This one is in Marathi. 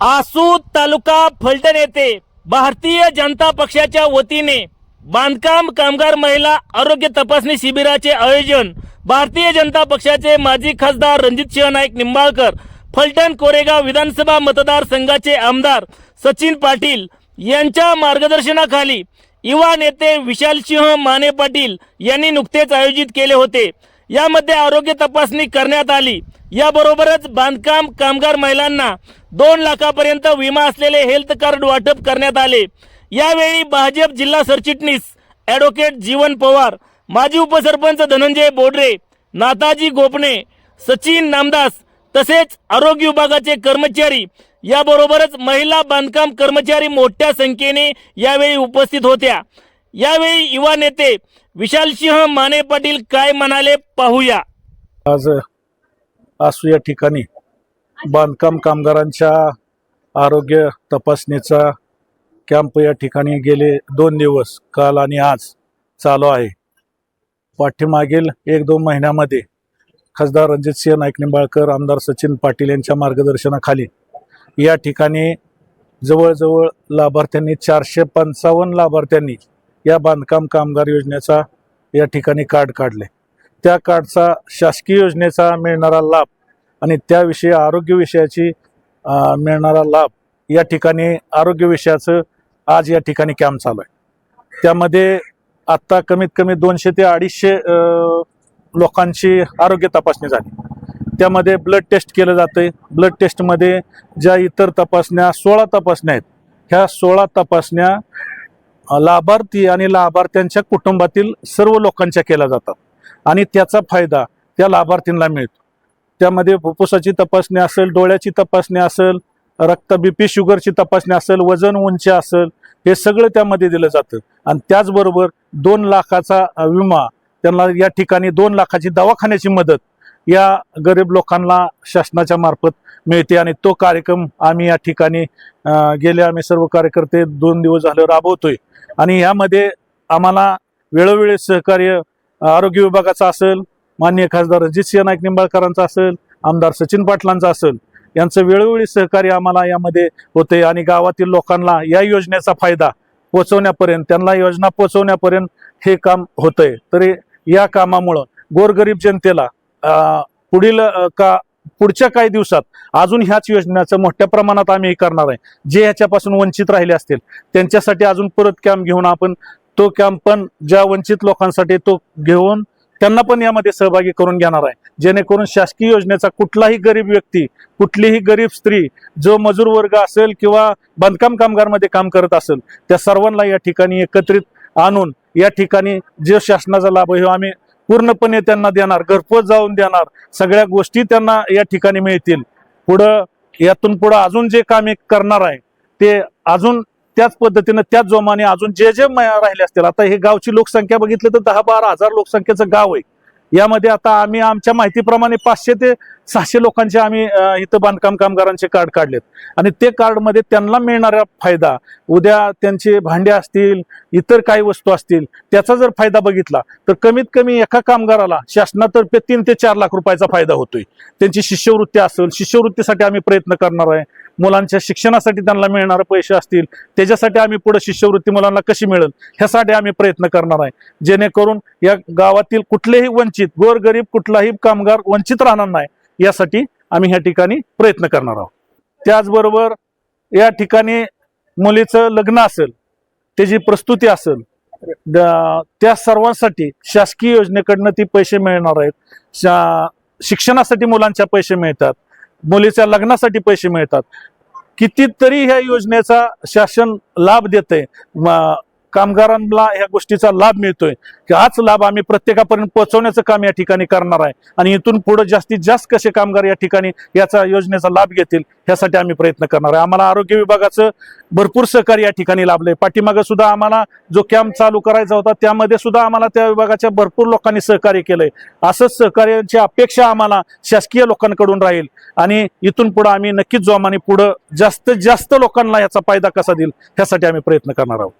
आसूद तालुका फलटण येथे भारतीय जनता पक्षाच्या वतीने बांधकाम कामगार महिला आरोग्य तपासणी शिबिराचे आयोजन भारतीय जनता पक्षाचे माजी खासदार रणजित सिंह नाईक निंबाळकर फलटण कोरेगाव विधानसभा मतदारसंघाचे आमदार सचिन पाटील यांच्या मार्गदर्शनाखाली युवा नेते विशाल सिंह माने पाटील यांनी नुकतेच आयोजित केले होते. यामध्ये आरोग्य तपासणी करण्यात आली. याबरोबरच बांधकाम कामगार महिलांना दोन लाखापर्यंत विमा असलेले हेल्थ कार्ड वाटप करण्यात आले. यावेळी भाजप जिल्हा सरचिटणीस ॲडव्होकेट जीवन पवार माजी उपसरपंच धनंजय बोडरे नाताजी गोपणे सचिन नामदास तसेच आरोग्य विभागाचे कर्मचारी याबरोबरच महिला बांधकाम कर्मचारी मोठ्या संख्येने यावेळी उपस्थित होत्या. यावेळी युवा नेते विशालसिंह माने पाटील काय म्हणाले पाहूया. आज असू या ठिकाणी बांधकाम कामगारांच्या आरोग्य तपासणीचा कॅम्प या ठिकाणी गेले दोन दिवस काल आणि आज चालू आहे. पाठीमागील एक दोन महिन्यामध्ये खासदार रणजितसिंह नाईक निंबाळकर आमदार सचिन पाटील यांच्या मार्गदर्शनाखाली या ठिकाणी जवळजवळ लाभार्थ्यांनी चारशे पंचावन्न लाभार्थ्यांनी या बांधकाम कामगार योजनेचा या ठिकाणी कार्ड काढले. त्या कार्डचा शासकीय योजनेचा मिळणारा लाभ आणि त्याविषयी आरोग्य विषयाची मिळणारा लाभ या ठिकाणी आरोग्य विषयाचं आज या ठिकाणी कॅम्प चालू आहे. त्यामध्ये आत्ता कमीत कमी दोनशे ते अडीचशे लोकांची आरोग्य तपासणी झाली. त्यामध्ये ब्लड टेस्ट केलं जातं ब्लड टेस्टमध्ये ज्या इतर तपासण्या सोळा तपासण्या आहेत ह्या सोळा तपासण्या लाभार्थी आणि लाभार्थ्यांच्या कुटुंबातील सर्व लोकांच्या केल्या जातात. आणि त्याचा फायदा त्या लाभार्थींना मिळतो. त्यामध्ये फुफ्फुसाची तपासणी असेल डोळ्याची तपासणी असेल रक्त बीपी शुगरची तपासणी असेल वजन उंची असेल हे सगळं त्यामध्ये दिलं जातं. आणि त्याचबरोबर दोन लाखाचा विमा त्यांना या ठिकाणी दोन लाखाची दवाखान्याची मदत या गरीब लोकांना शासनाच्या मार्फत मिळते आणि तो कार्यक्रम आम्ही या ठिकाणी गेले आम्ही सर्व कार्यकर्ते दोन दिवस झाले राबवतोय. आणि यामध्ये आम्हाला वेळोवेळी सहकार्य आरोग्य विभागाचं असेल मान्य खासदार रणजितसिंह नाईक निंबाळकरांचा असेल आमदार सचिन पाटलांचा असेल यांचं वेळोवेळी सहकार्य आम्हाला यामध्ये होते आणि गावातील लोकांना या योजनेचा फायदा पोचवण्यापर्यंत त्यांना योजना पोचवण्यापर्यंत हे काम होतंय. तरी या कामामुळं गोरगरीब जनतेला पुढील का पुढच्या काही दिवसात अजून ह्याच योजनेचं मोठ्या प्रमाणात आम्ही हे करणार आहे. जे ह्याच्यापासून वंचित राहिले असतील त्यांच्यासाठी अजून परत कॅम्प घेऊन आपण तो कॅम्प पण ज्या वंचित लोकांसाठी तो घेऊन त्यांना पण यामध्ये सहभागी करून घेणार आहे. जेणेकरून शासकीय योजनेचा कुठलाही गरीब व्यक्ती कुठलीही गरीब स्त्री जो मजूर वर्ग असेल किंवा बांधकाम कामगारमध्ये काम करत असेल त्या सर्वांना या ठिकाणी एकत्रित आणून या ठिकाणी जे शासनाचा लाभ आहे आम्ही पूर्णपणे त्यांना देणार घरपोच जाऊन देणार. सगळ्या गोष्टी त्यांना या ठिकाणी मिळतील. पुढं यातून पुढं अजून जे काम एक करणार आहे ते अजून त्याच पद्धतीनं त्याच जोमाने अजून जे जे राहिले असतील. आता हे गावची लोकसंख्या बघितली तर दहा बारा हजार लोकसंख्येचं गाव आहे. यामध्ये आता आम्ही आमच्या माहितीप्रमाणे पाचशे ते सहाशे लोकांचे आम्ही इथं बांधकाम कामगारांचे कार्ड काढलेत. आणि ते कार्डमध्ये त्यांना मिळणारा फायदा उद्या त्यांचे भांडे असतील इतर काही वस्तू असतील त्याचा जर फायदा बघितला तर कमीत कमी एका कामगाराला शासनातर्फे तीन ते चार लाख रुपयाचा फायदा होतोय. त्यांची शिष्यवृत्ती असेल शिष्यवृत्तीसाठी आम्ही प्रयत्न करणार आहे. मुलांच्या शिक्षणासाठी त्यांना मिळणारे पैसे असतील त्याच्यासाठी आम्ही पुढे शिष्यवृत्ती मुलांना कशी मिळेल ह्यासाठी आम्ही प्रयत्न करणार आहे. जेणेकरून या गावातील कुठलेही वंचित गोरगरीब कुठलाही कामगार वंचित राहणार नाही. यासाठी आम्ही ह्या ठिकाणी प्रयत्न करणार आहोत. त्याचबरोबर या ठिकाणी मुलीचं लग्न असेल त्याची प्रस्तुती असेल द- त्या सर्वांसाठी शासकीय योजनेकडनं ती पैसे मिळणार आहेत. शा- शिक्षणासाठी मुलांच्या पैसे मिळतात मुलीच्या लग्नासाठी पैसे मिळतात. कितीतरी ह्या योजनेचा शासन लाभ देते कामगारांना ह्या गोष्टीचा लाभ मिळतोय. की हाच लाभ आम्ही प्रत्येकापर्यंत पोहोचवण्याचं काम या ठिकाणी करणार आहे. आणि इथून पुढे जास्तीत जास्त कसे कामगार या ठिकाणी याचा योजनेचा लाभ घेतील ह्यासाठी आम्ही प्रयत्न करणार आहे. आम्हाला आरोग्य विभागाचं भरपूर सहकार्य या ठिकाणी लाभलंय. पाठीमागे सुद्धा आम्हाला जो कॅम्प चालू करायचा होता त्यामध्ये सुद्धा आम्हाला त्या विभागाच्या भरपूर लोकांनी सहकार्य केलंय. असंच सहकार्याची अपेक्षा आम्हाला शासकीय लोकांकडून राहील. आणि इथून पुढे आम्ही नक्कीच जो आम्हाला पुढं जास्तीत जास्त लोकांना याचा फायदा कसा देईल ह्यासाठी आम्ही प्रयत्न करणार आहोत.